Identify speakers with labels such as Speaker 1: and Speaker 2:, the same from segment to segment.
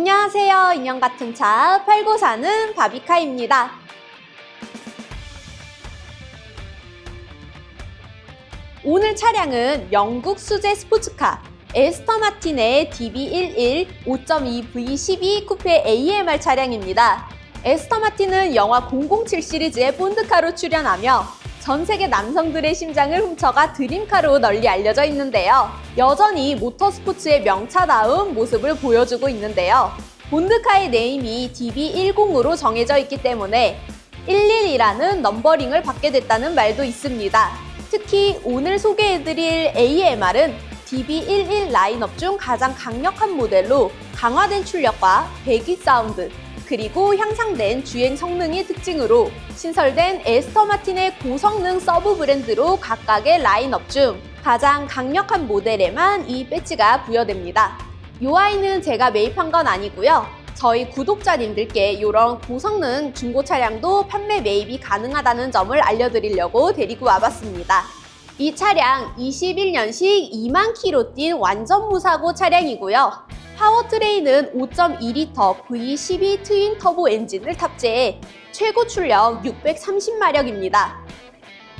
Speaker 1: 안녕하세요. 인형 같은 차 팔고 사는 바비카입니다. 오늘 차량은 영국 수제 스포츠카 에스터 마틴의 DB11 5.2V12 쿠페 AMR 차량입니다. 에스터 마틴은 영화 007 시리즈의 본드카로 출연하며 전 세계 남성들의 심장을 훔쳐가 드림카로 널리 알려져 있는데요. 여전히 모터스포츠의 명차다운 모습을 보여주고 있는데요. 본드카의 네임이 DB10으로 정해져 있기 때문에 11이라는 넘버링을 받게 됐다는 말도 있습니다. 특히 오늘 소개해드릴 AMR은 DB11 라인업 중 가장 강력한 모델로 강화된 출력과 배기 사운드, 그리고 향상된 주행 성능이 특징으로 신설된 에스터 마틴의 고성능 서브 브랜드로 각각의 라인업 중 가장 강력한 모델에만 이 배지가 부여됩니다. 이 아이는 제가 매입한 건 아니고요. 저희 구독자님들께 이런 고성능 중고 차량도 판매 매입이 가능하다는 점을 알려드리려고 데리고 와봤습니다. 이 차량 21년식 2만 킬로 뛴 완전 무사고 차량이고요. 파워트레인은 5.2L V12 트윈 터보 엔진을 탑재해 최고 출력 630마력입니다.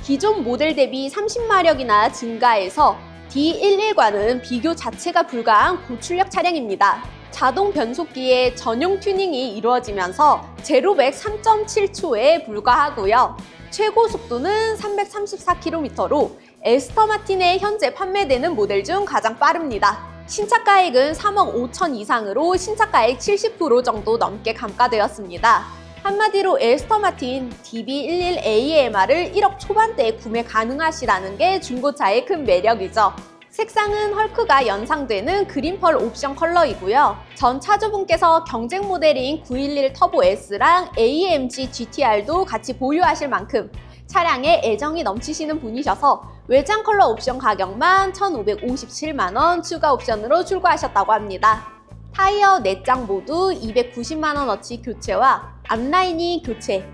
Speaker 1: 기존 모델 대비 30마력이나 증가해서 D11과는 비교 자체가 불가한 고출력 차량입니다. 자동 변속기에 전용 튜닝이 이루어지면서 제로백 3.7초에 불과하고요. 최고 속도는 334km로 에스터 마틴의 현재 판매되는 모델 중 가장 빠릅니다. 신차가액은 3억 5천 이상으로 신차가액 70% 정도 넘게 감가되었습니다. 한마디로 에스터 마틴 DB11 AMR을 1억 초반대에 구매 가능하시다는 게 중고차의 큰 매력이죠. 색상은 헐크가 연상되는 그린펄 옵션 컬러이고요. 전 차주분께서 경쟁 모델인 911 터보 S랑 AMG GTR도 같이 보유하실 만큼 차량에 애정이 넘치시는 분이셔서 외장 컬러 옵션 가격만 1,557만 원 추가 옵션으로 출고하셨다고 합니다. 타이어 4장 모두 290만 원어치 교체와 앞라인이 교체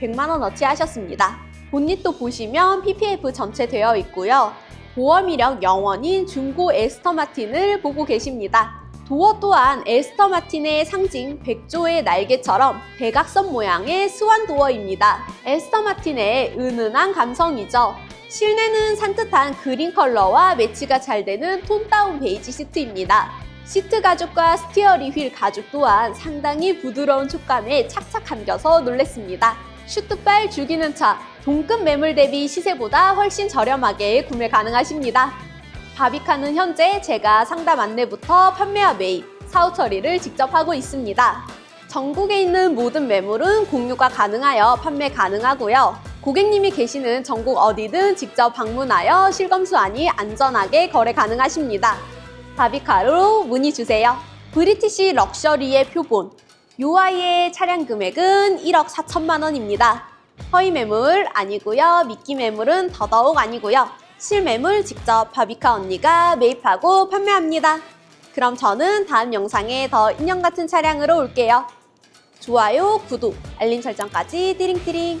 Speaker 1: 100만 원어치 하셨습니다. 본닛도 보시면 PPF 전체 되어 있고요. 보험 이력 영원인 중고 에스터 마틴을 보고 계십니다. 도어 또한 에스터 마틴의 상징 백조의 날개처럼 대각선 모양의 스완 도어입니다. 에스터 마틴의 은은한 감성이죠. 실내는 산뜻한 그린 컬러와 매치가 잘 되는 톤 다운 베이지 시트입니다. 시트 가죽과 스티어링 휠 가죽 또한 상당히 부드러운 촉감에 착착 감겨서 놀랬습니다. 슈트발 죽이는 차, 동급 매물 대비 시세보다 훨씬 저렴하게 구매 가능하십니다. 바비카는 현재 제가 상담 안내부터 판매와 매입, 사후 처리를 직접 하고 있습니다. 전국에 있는 모든 매물은 공유가 가능하여 판매 가능하고요. 고객님이 계시는 전국 어디든 직접 방문하여 실검수하니 안전하게 거래 가능하십니다. 바비카로 문의 주세요. 브리티시 럭셔리의 표본. UI의 차량 금액은 1억 4천만 원입니다. 허위 매물 아니고요. 미끼 매물은 더더욱 아니고요. 실매물 직접 바비카 언니가 매입하고 판매합니다. 그럼 저는 다음 영상에 더 인형 같은 차량으로 올게요. 좋아요, 구독, 알림 설정까지 띠링띠링.